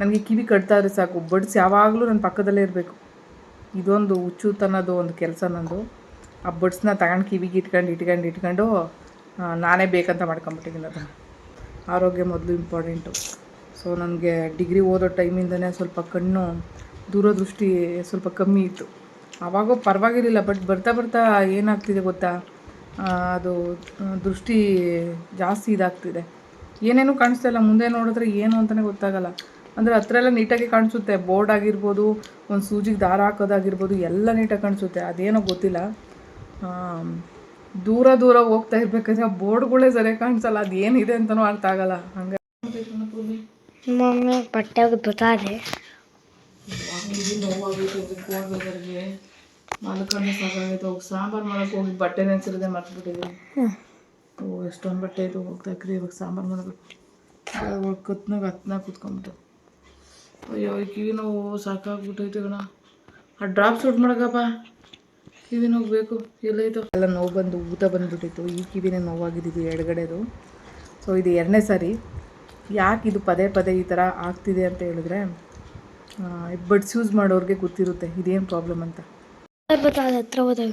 ನನಗೆ ಕಿವಿ ಕಟ್ತಾ ಇದ್ರೆ ಸಾಕು. ಬಡ್ಸ್ ಯಾವಾಗಲೂ ನನ್ನ ಪಕ್ಕದಲ್ಲೇ ಇರಬೇಕು. ಇದೊಂದು ಹುಚ್ಚುತನದು ಒಂದು ಕೆಲಸ ನಂದು. ಆ ಬಡ್ಸನ್ನ ತಗೊಂಡು ಕಿವಿಗೆ ಇಟ್ಕೊಂಡು ಇಟ್ಕೊಂಡು ಇಟ್ಕೊಂಡು ನಾನೇ ಬೇಕಂತ ಮಾಡ್ಕೊಂಬಿಟ್ಟಿದ್ದೀನಿ ಅದನ್ನು. ಆರೋಗ್ಯ ಮೊದಲು ಇಂಪಾರ್ಟೆಂಟು. ಸೊ, ನನಗೆ ಡಿಗ್ರಿ ಓದೋ ಟೈಮಿಂದನೇ ಸ್ವಲ್ಪ ಕಣ್ಣು ದೂರದೃಷ್ಟಿ ಸ್ವಲ್ಪ ಕಮ್ಮಿ ಇತ್ತು. ಆವಾಗೋ ಪರವಾಗಿರಲಿಲ್ಲ, ಬಟ್ ಬರ್ತಾ ಬರ್ತಾ ಏನಾಗ್ತಿದೆ ಗೊತ್ತಾ? ಅದು ದೃಷ್ಟಿ ಜಾಸ್ತಿ ಇದಾಗ್ತಿದೆ. ಏನೇನು ಕಾಣಿಸ್ತಾ ಇಲ್ಲ. ಮುಂದೆ ನೋಡಿದ್ರೆ ಏನು ಅಂತಲೇ ಗೊತ್ತಾಗಲ್ಲ. ಅಂದರೆ ಹತ್ರ ಎಲ್ಲ ನೀಟಾಗಿ ಕಾಣಿಸುತ್ತೆ. ಬೋರ್ಡ್ ಆಗಿರ್ಬೋದು ಒಂದು ಸೂಜಿಗೆ ದಾರ ಹಾಕೋದಾಗಿರ್ಬೋದು ಎಲ್ಲ ನೀಟಾಗಿ ಕಾಣಿಸುತ್ತೆ. ಅದೇನೋ ಗೊತ್ತಿಲ್ಲ. ದೂರ ದೂರ ಹೋಗ್ತಾ ಇರ್ಬೇಕಾದ್ರೆ ಆ ಬೋರ್ಡ್ಗಳೇ ಸರಿಯಾಗಿ ಕಾಣಿಸಲ್ಲ. ಅದು ಏನಿದೆ ಅಂತಲೂ ಅರ್ಥ ಆಗಲ್ಲ. ಹಂಗೆ ಮಮ್ಮಿ ಬಟ್ಟೆ ನೋವಾಗೈತೆ ಮಲ್ಕೊಂಡು ಸಾಕಾಗೈತೆ. ಹೋಗಿ ಸಾಂಬಾರು ಮಾಡೋಕೆ ಹೋಗಿ ಬಟ್ಟೆ ನೆನ್ಸಿರದೆ ಮರ್ತ್ಬಿಟ್ಟಿದ್ದೀನಿ. ಓ ಎಷ್ಟೊಂದು ಬಟ್ಟೆ ಇದು ಹೋಗ್ತಾ ಇವಾಗ ಸಾಂಬಾರು ಮಾಡಬೇಕು ಕತ್ನಾಗ ಹತ್ನಾಗ ಕೂತ್ಕೊಂಬಿಟ್ಟು ಅಯ್ಯೋ ಈ ಕಿವಿ ನೋವು ಸಾಕಾಗ್ಬಿಟ್ಟೈತೆ ಕಣ. ಆ ಡ್ರಾಪ್ ಸೂಟ್ ಮಾಡಕಪ್ಪ. ಕಿವಿ ನೋವು ಬೇಕು ಎಲ್ಲೈತು ಎಲ್ಲ ನೋವು ಬಂದು ಊತ ಬಂದುಬಿಟ್ಟಿತ್ತು. ಈ ಕಿವಿನೇ ನೋವಾಗಿದ್ದು ಎಡಗಡೆದು. ಸೊ ಇದು ಎರಡನೇ ಸಾರಿ. ಯಾಕೆ ಇದು ಪದೇ ಪದೇ ಈ ಥರ ಆಗ್ತಿದೆ ಅಂತ ಹೇಳಿದ್ರೆ ಬಡ್ಸ್ ಯೂಸ್ ಮಾಡೋರಿಗೆ ಗೊತ್ತಿರುತ್ತೆ. ಇದೇನು ಪ್ರಾಬ್ಲಮ್ ಅಂತ. ಹತ್ರ ಹೋದಾಗ.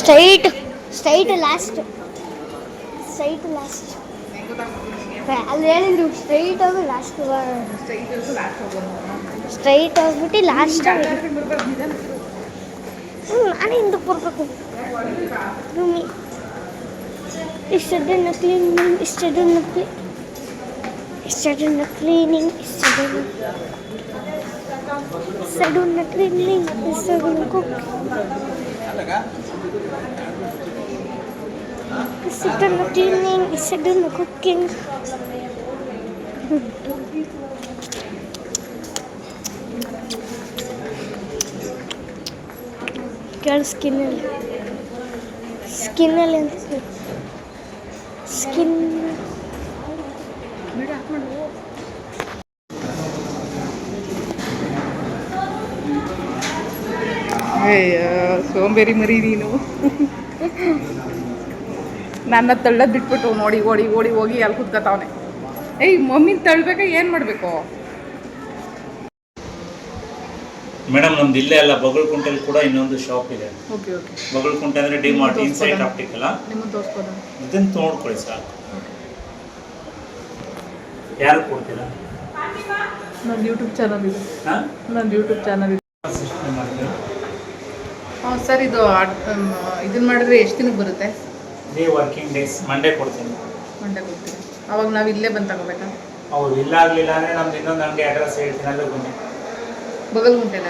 Straight, straight last straight last ಅಲ್ಲಿ ಹೇಳಿದ್ರು ಸ್ಟ್ರೈಟ್ ಆಗಿ ಲಾಸ್ಟ್ ಸ್ಟ್ರೈಟ್ ಹೋಗ್ಬಿಟ್ಟು ಲಾಸ್ಟ್ ಹ್ಞೂ ನಾನೇ ಹಿಂದಕ್ಕೆ ಬರ್ಬೇಕು. ರೂಮಿ ಇಷ್ಟದನ್ನ ಕ್ಲೀನಿಂಗ್ ಇಷ್ಟದನ್ನ ಕ್ಲೀ ಇಷ್ಟದನ್ನ ಕ್ಲೀನಿಂಗ್ ಇಷ್ಟದನ್ನ ಇಷ್ಟದನ್ನ ಕ್ಲೀನಿಂಗ್ ಇಷ್ಟದನ್ನ ಕುಕ್ ಇಷ್ಟದನ್ನ ಕ್ಲೀನಿಂಗ್ ಇಷ್ಟದನ್ನ ಕುಕ್ಕಿಂಗ್ ಕೇಳು ಸ್ಕಿನ್ನಲ್ಲಿ ಸ್ಕಿನ್ನಲ್ಲಿ ಅಂತ ಸ್ಕಿನ್ ಸೋಂಬೇರಿ ಮರಿ ನೀನು. ನನ್ನ ತಳ್ಳದ್ ಬಿಟ್ಬಿಟ್ಟು ನೋಡಿ ಓಡಿ ಓಡಿ ಹೋಗಿ ಅಲ್ಲಿ ಕುತ್ಕೋತಾವನೆ. ಏಯ್ ಮಮ್ಮಿನ ತಳ್ಬೇಕ ಏನು ಮಾಡಬೇಕು? ಮೇಡಮ್ ನಮ್ದು ಇಲ್ಲೇ ಅಲ್ಲ ಬಗಳ್ಕುಂಟೆಲಿ ಕೂಡ ಇನ್ನೊಂದು ಶಾಪ್ ಇದೆ. Okay okay. ಬಗಳ್ಕುಂಟೆ ಅಂದ್ರೆ ಡಿ ಮಾರ್ಟ್ ಇನ್ಸೈಟ್ ಆಪ್ಟಿಕಲ್ಲ ನಿಮ್ಮನ್ನು ಅಲ್ಲ ಇದನ್ನ ನೋಡ್ಕೊಳ್ಳಿ ಸರ್. ಯಾರು ಕೊಡ್ತೀರಾ? ನನ್ನ ಯೂಟ್ಯೂಬ್ ಚಾನಲ್ ಇದೆ. ಹಾಂ? ನನ್ನ ಯೂಟ್ಯೂಬ್ ಚಾನಲ್ ಇದೆ. ಸರ್ ಇದು ಇದನ್ನ ಮಾಡಿದ್ರೆ ಎಷ್ಟು ದಿನಕ್ಕೆ ಬರುತ್ತೆ? ತ್ರೀ ವರ್ಕಿಂಗ್ ಡೇಸ್ ಮಂಡೇ ಕೊಡ್ತೀನಿ. ಮಂಡೆ ಕೊಡ್ತೀನಿ ಅವಾಗ ನಾವು ಇಲ್ಲೇ ಬಂದು ತಗೋಬೇಕಾ? ಅವ್ರು ಇಲ್ಲ ಆಗಲಿಲ್ಲ ಅಂದರೆ ನಮ್ದು ಇನ್ನೊಂದು ಅಂಗಡಿ ಅಡ್ರೆಸ್ ಹೇಳ್ತೀನಿ ಅಲ್ಲೇ ಬನ್ನಿ. ಬಗಲ್ ಗುಂಟೆಲ್ಲ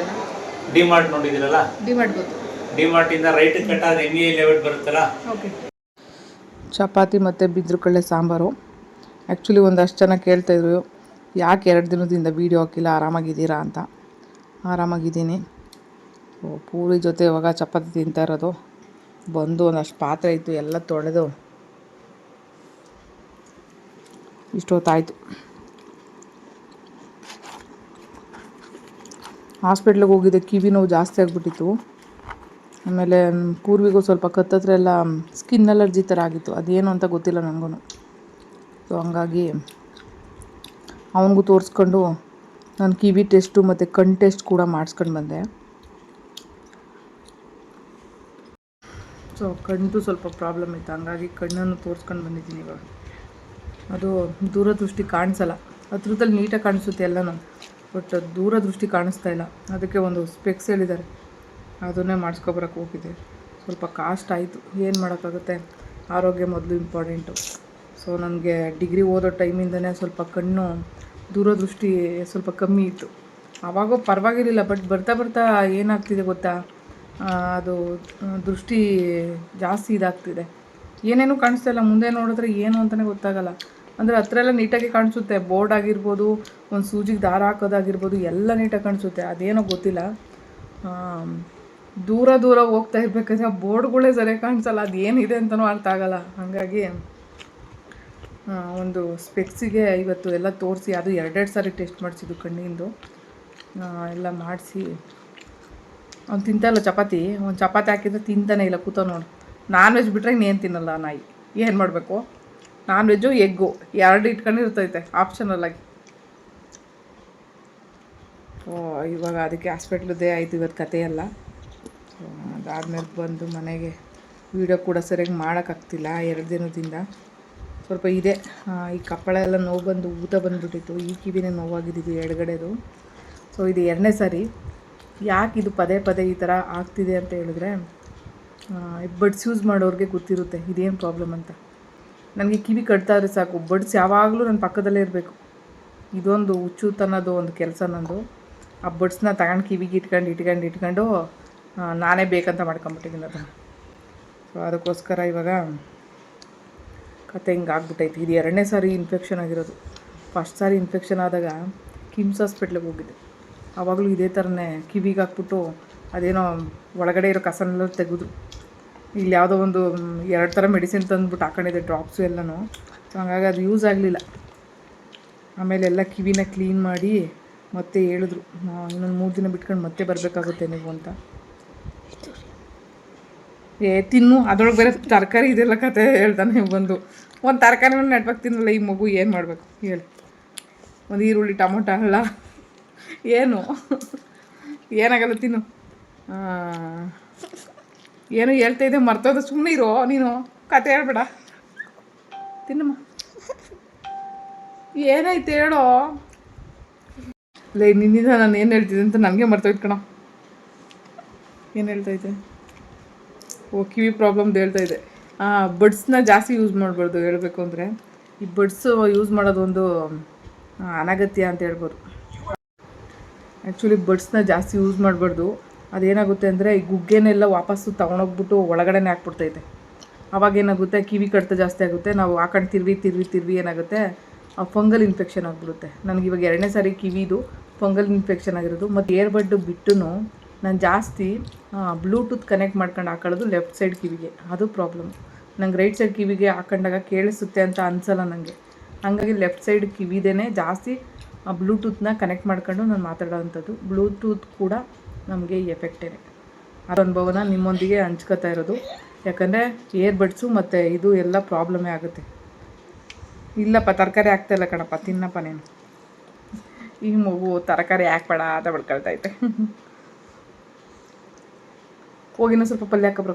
ಡಿ ಮಾರ್ಟ್ ನೋಡಿದಿರಲ್ಲ ಡಿ ಗೊತ್ತು ಡಿ ಮಾರ್ಟಿಂದ ರೈಟ್ ಕಟ್ಟಾದ್ರೆ ಎಂ ಇ ಲೆವೆಟ್ ಬರುತ್ತಲ್ಲ? ಓಕೆ ಚಪಾತಿ ಮತ್ತು ಬಿದ್ರು ಕಳ್ಳೆ ಸಾಂಬಾರು. ಆ್ಯಕ್ಚುಲಿ ಒಂದಷ್ಟು ಜನ ಕೇಳ್ತಾಯಿದ್ರು ಯಾಕೆ ಎರಡು ದಿನದಿಂದ ವೀಡಿಯೋ ಹಾಕಿಲ್ಲ ಆರಾಮಾಗಿದ್ದೀರಾ ಅಂತ. ಆರಾಮಾಗಿದ್ದೀನಿ. ಪೂರಿ ಜೊತೆ ಇವಾಗ ಚಪಾತಿ ತಿಂತಾ ಇರೋದು. ಬಂದು ಒಂದಷ್ಟು ಪಾತ್ರೆ ಇತ್ತು, ಎಲ್ಲ ತೊಳೆದು ಇಷ್ಟೊತ್ತಾಯಿತು ಹಾಸ್ಪಿಟ್ಲಿಗೆ ಹೋಗಿದ್ದೆ, ಕಿವಿ ನೋವು ಜಾಸ್ತಿ ಆಗಿಬಿಟ್ಟಿತ್ತು. ಆಮೇಲೆ ಪೂರ್ವಿಗೂ ಸ್ವಲ್ಪ ಕತ್ತತ್ರ ಎಲ್ಲ ಸ್ಕಿನ್ ಅಲರ್ಜಿ ಥರ ಆಗಿತ್ತು. ಅದೇನು ಅಂತ ಗೊತ್ತಿಲ್ಲ ನನಗೂ ಸೊ ಹಂಗಾಗಿ ಅವನಿಗೂ ತೋರಿಸ್ಕೊಂಡು ನಾನು ಕಿವಿ ಟೆಸ್ಟು ಮತ್ತು ಕಣ್ ಟೆಸ್ಟ್ ಕೂಡ ಮಾಡಿಸ್ಕೊಂಡು ಬಂದೆ. ಸೊ ಕಣ್ಣು ಸ್ವಲ್ಪ ಪ್ರಾಬ್ಲಮ್ ಇತ್ತು. ಹಂಗಾಗಿ ಕಣ್ಣನ್ನು ತೋರಿಸ್ಕೊಂಡು ಬಂದಿದ್ದೀನಿ ಇವಾಗ. ಅದು ದೂರದೃಷ್ಟಿ ಕಾಣಿಸಲ್ಲ. ಹತ್ರದಲ್ಲಿ ನೀಟಾಗಿ ಕಾಣಿಸುತ್ತೆ ಎಲ್ಲನೂ. ಬಟ್ ದೂರದೃಷ್ಟಿ ಕಾಣಿಸ್ತಾ ಇಲ್ಲ. ಅದಕ್ಕೆ ಒಂದು ಸ್ಪೆಕ್ಸ್ ಹೇಳಿದ್ದಾರೆ. ಅದನ್ನೇ ಮಾಡಿಸ್ಕೊಬರಕ್ಕೆ ಹೋಗಿದ್ದೆ. ಸ್ವಲ್ಪ ಕಾಸ್ಟ್ ಆಯಿತು. ಏನು ಮಾಡೋಕ್ಕಾಗುತ್ತೆ? ಆರೋಗ್ಯ ಮೊದಲು ಇಂಪಾರ್ಟೆಂಟು ಸೊ ನನಗೆ ಡಿಗ್ರಿ ಓದೋ ಟೈಮಿಂದನೇ ಸ್ವಲ್ಪ ಕಣ್ಣು ದೂರದೃಷ್ಟಿ ಸ್ವಲ್ಪ ಕಮ್ಮಿ ಇತ್ತು. ಆವಾಗೂ ಪರವಾಗಿರಲಿಲ್ಲ. ಬಟ್ ಬರ್ತಾ ಬರ್ತಾ ಏನಾಗ್ತಿದೆ ಗೊತ್ತಾ? ಅದು ದೃಷ್ಟಿ ಜಾಸ್ತಿ ಇದಾಗ್ತಿದೆ. ಏನೇನು ಕಾಣಿಸ್ತಾ ಇಲ್ಲ. ಮುಂದೆ ನೋಡಿದ್ರೆ ಏನು ಅಂತಲೇ ಗೊತ್ತಾಗಲ್ಲ. ಅಂದರೆ ಹತ್ರ ಎಲ್ಲ ನೀಟಾಗಿ ಕಾಣಿಸುತ್ತೆ. ಬೋರ್ಡ್ ಆಗಿರ್ಬೋದು, ಒಂದು ಸೂಜಿಗೆ ದಾರ ಹಾಕೋದಾಗಿರ್ಬೋದು, ಎಲ್ಲ ನೀಟಾಗಿ ಕಾಣಿಸುತ್ತೆ. ಅದೇನೋ ಗೊತ್ತಿಲ್ಲ. ದೂರ ದೂರ ಹೋಗ್ತಾ ಇರ್ಬೇಕಾದ್ರೆ ಬೋರ್ಡ್ಗಳೇ ಸರಿಯಾಗಿ ಕಾಣಿಸಲ್ಲ. ಅದು ಏನಿದೆ ಅಂತಲೂ ಅರ್ಥ ಆಗಲ್ಲ. ಹಾಗಾಗಿ ಒಂದು ಸ್ಪೆಕ್ಸಿಗೆ ಇವತ್ತು ಎಲ್ಲ ತೋರಿಸಿ, ಅದು ಎರಡೆರಡು ಸಾರಿ ಟೆಸ್ಟ್ ಮಾಡಿಸಿದ್ದು ಕಣ್ಣಿಂದು. ಎಲ್ಲ ಮಾಡಿಸಿ. ಅವ್ನು ತಿಂತಲ್ಲ ಚಪಾತಿ. ಒಂದು ಚಪಾತಿ ಹಾಕಿದ್ರೆ ತಿಂತಾನೆ ಇಲ್ಲ ಕೂತ ನೋಡು. ನಾನ್ ವೆಜ್ ಬಿಟ್ಟರೆ ಇನ್ನೇನು ತಿನ್ನಲ್ಲ ನಾಯಿ. ಏನು ಮಾಡಬೇಕು? Non veg egg. ಎರಡು ಇಟ್ಕೊಂಡಿರ್ತೈತೆ ಆಪ್ಷನಲ್ಲಾಗಿ ಓ, ಇವಾಗ ಅದಕ್ಕೆ ಹಾಸ್ಪಿಟ್ಲದ್ದೇ ಆಯಿತು ಇವತ್ತು ಕತೆ ಎಲ್ಲ ಸೊ ಅದಾದ್ಮೇಲೆ ಬಂದು ಮನೆಗೆ ವೀಡಿಯೋ ಕೂಡ ಸರಿಯಾಗಿ ಮಾಡೋಕ್ಕಾಗ್ತಿಲ್ಲ ಎರಡು ದಿನದಿಂದ. ಸ್ವಲ್ಪ ಇದೆ. ಈ ಕಪ್ಪಳ ಎಲ್ಲ ನೋವು ಬಂದು ಊತ ಬಂದುಬಿಟ್ಟಿತ್ತು. ಈ ಕಿವಿನೇ ನೋವಾಗಿದ್ದು ಎಡಗಡೆದು. ಸೊ ಇದು ಎರಡನೇ ಸಾರಿ. ಯಾಕೆ ಇದು ಪದೇ ಪದೇ ಈ ಥರ ಆಗ್ತಿದೆ ಅಂತ ಹೇಳಿದ್ರೆ ಬಡ್ಸ್ ಯೂಸ್ ಮಾಡೋರಿಗೆ ಗೊತ್ತಿರುತ್ತೆ ಇದೇನು ಪ್ರಾಬ್ಲಮ್ ಅಂತ. ನನಗೆ ಕಿವಿ ಕಟ್ತಾ ಇದ್ರೆ ಸಾಕು. ಬಡ್ಸ್ ಯಾವಾಗಲೂ ನನ್ನ ಪಕ್ಕದಲ್ಲೇ ಇರಬೇಕು. ಇದೊಂದು ಹುಚ್ಚುತನದು ಒಂದು ಕೆಲಸ ನಂದು. ಆ ಬಡ್ಸ್ನ ತಗೊಂಡು ಕಿವಿಗೆ ಇಟ್ಕೊಂಡು ಇಟ್ಕೊಂಡು ಇಟ್ಕೊಂಡು ನಾನೇ ಬೇಕಂತ ಮಾಡ್ಕೊಂಬಿಟ್ಟಿದ್ದೀನಿ ಅದನ್ನು. ಸೊ ಅದಕ್ಕೋಸ್ಕರ ಇವಾಗ ಕತೆ ಹಿಂಗೆ ಆಗ್ಬಿಟ್ಟೈತಿ. ಇದು ಎರಡನೇ ಸಾರಿ ಇನ್ಫೆಕ್ಷನ್ ಆಗಿರೋದು. ಫಸ್ಟ್ ಸಾರಿ ಇನ್ಫೆಕ್ಷನ್ ಆದಾಗ ಕಿಮ್ಸ್ ಹಾಸ್ಪಿಟ್ಲಿಗೆ ಹೋಗಿದ್ದೆ. ಆವಾಗಲೂ ಇದೇ ಥರನೇ ಕಿವಿಗೆ ಹಾಕ್ಬಿಟ್ಟು ಅದೇನೋ ಒಳಗಡೆ ಇರೋ ಕಸನೆಲ್ಲ ತೆಗೆದು ಇಲ್ಲಿ ಯಾವುದೋ ಒಂದು ಎರಡು ಥರ ಮೆಡಿಸಿನ್ ತಂದುಬಿಟ್ಟು ಹಾಕೊಂಡಿದ್ದೆ ಡ್ರಾಪ್ಸು ಎಲ್ಲನೂ. ಸೊ, ಹಂಗಾಗಿ ಅದು ಯೂಸ್ ಆಗಲಿಲ್ಲ. ಆಮೇಲೆ ಎಲ್ಲ ಕಿವಿನ ಕ್ಲೀನ್ ಮಾಡಿ ಮತ್ತೆ ಹೇಳಿದ್ರು ಇನ್ನೊಂದು ಮೂರು ದಿನ ಬಿಟ್ಕೊಂಡು ಮತ್ತೆ ಬರಬೇಕಾಗುತ್ತೆ ನೀವು ಅಂತ. ಏ, ತಿನ್ನು, ಅದ್ರೊಳಗೆ ಬೇರೆ ತರಕಾರಿ ಇದೆಲ್ಲ ಕತೆ ಹೇಳ್ತಾನೆ ಬಂದು. ಒಂದು ತರಕಾರಿ ನೆಟ್ಬೇಕು ತಿನ್ನಲ್ಲ ಈ ಮಗು ಏನು ಮಾಡಬೇಕು? ಹೇಳಿ. ಒಂದು ಈರುಳ್ಳಿ, ಟೊಮೊಟೊ, ಅಲ್ಲ. ಏನು? ಏನಾಗಲ್ಲ ತಿನ್ನು. ಏನು ಹೇಳ್ತಾ ಇದ್ದೆ ಮರ್ತೋದ ಸುಮ್ಮನೆ ಇರೋ, ನೀನು. ಕತೆ ಹೇಳ್ಬೇಡ. ತಿನ್ನಮ್ಮ ಏನಾಯ್ತು ಹೇಳೋ? ಲೈ, ನಿನ್ನಿಂದ ನಾನು ಏನು ಹೇಳ್ತಿದ್ದೆ ಅಂತ ನನಗೆ ಮರ್ತೋಯ್ತು ಕಣ. ಏನು ಹೇಳ್ತಾ ಇದೆ ಓ, ಕಿವಿ ಪ್ರಾಬ್ಲಮ್ದು ಹೇಳ್ತಾ ಇದೆ ಬಡ್ಸ್ನ ಜಾಸ್ತಿ ಯೂಸ್ ಮಾಡಬಾರ್ದು ಹೇಳಬೇಕು ಅಂದರೆ. ಈ ಬಡ್ಸು ಯೂಸ್ ಮಾಡೋದೊಂದು ಅನಗತ್ಯ ಅಂತ ಹೇಳ್ಬೋದು. ಆ್ಯಕ್ಚುಲಿ ಬಡ್ಸ್ನ ಜಾಸ್ತಿ ಯೂಸ್ ಮಾಡಬಾರ್ದು. ಅದೇನಾಗುತ್ತೆ ಅಂದರೆ ಈ ಗುಗ್ಗೆನೆಲ್ಲ ವಾಪಸ್ಸು ತೊಗೊಂಡೋಗ್ಬಿಟ್ಟು ಒಳಗಡೆನೇ ಹಾಕ್ಬಿಡ್ತೈತೆ. ಅವಾಗ ಏನಾಗುತ್ತೆ? ಕಿವಿ ಕಡಿತ ಜಾಸ್ತಿ ಆಗುತ್ತೆ. ನಾವು ಹಾಕೊಂಡು ತಿರ್ವಿ ತಿರ್ವಿ ತಿರ್ವಿ ಏನಾಗುತ್ತೆ? ಆ ಫಂಗಲ್ ಇನ್ಫೆಕ್ಷನ್ ಆಗಿಬಿಡುತ್ತೆ. ನನಗೆ ಇವಾಗ ಎರಡನೇ ಸಾರಿ ಕಿವಿದು ಫಂಗಲ್ ಇನ್ಫೆಕ್ಷನ್ ಆಗಿರೋದು. ಮತ್ತು ಏರ್ಬಡ್ ಬಿಟ್ಟು ನಾನು ಜಾಸ್ತಿ ಬ್ಲೂಟೂತ್ ಕನೆಕ್ಟ್ ಮಾಡ್ಕೊಂಡು ಹಾಕೊಳ್ಳೋದು ಲೆಫ್ಟ್ ಸೈಡ್ ಕಿವಿಗೆ. ಅದು ಪ್ರಾಬ್ಲಮ್. ನಂಗೆ ರೈಟ್ ಸೈಡ್ ಕಿವಿಗೆ ಹಾಕೊಂಡಾಗ ಕೇಳಿಸುತ್ತೆ ಅಂತ ಅನ್ಸಲ್ಲ ನನಗೆ ಹಾಗಾಗಿ ಲೆಫ್ಟ್ ಸೈಡ್ ಕಿವಿದೇನೆ ಜಾಸ್ತಿ ಬ್ಲೂಟೂತ್ನ ಕನೆಕ್ಟ್ ಮಾಡ್ಕೊಂಡು ನಾನು ಮಾತಾಡೋವಂಥದ್ದು. ಬ್ಲೂಟೂತ್ ಕೂಡ ನಮಗೆ ಎಫೆಕ್ಟೇನೆ ಅದು ಅನುಭವನ ನಿಮ್ಮೊಂದಿಗೆ ಹಂಚ್ಕೋತಾ ಇರೋದು. ಯಾಕಂದರೆ ಏರ್ಬಡ್ಸು ಮತ್ತು ಇದು ಎಲ್ಲ ಪ್ರಾಬ್ಲಮೇ ಆಗುತ್ತೆ. ಇಲ್ಲಪ್ಪ, ತರಕಾರಿ ಆಗ್ತಾಯಿಲ್ಲ ಕಣಪ್ಪ, ತಿನ್ನಪ್ಪ ನೀನು. ಈ ಮಗು ತರಕಾರಿ ಹಾಕ್ಬೇಡ ಅಂತ ಬಡ್ಕೊಳ್ತೈತೆ ಹೋಗಿನ ಸ್ವಲ್ಪ ಪಲ್ಯ ಹಾಕಬ್ರು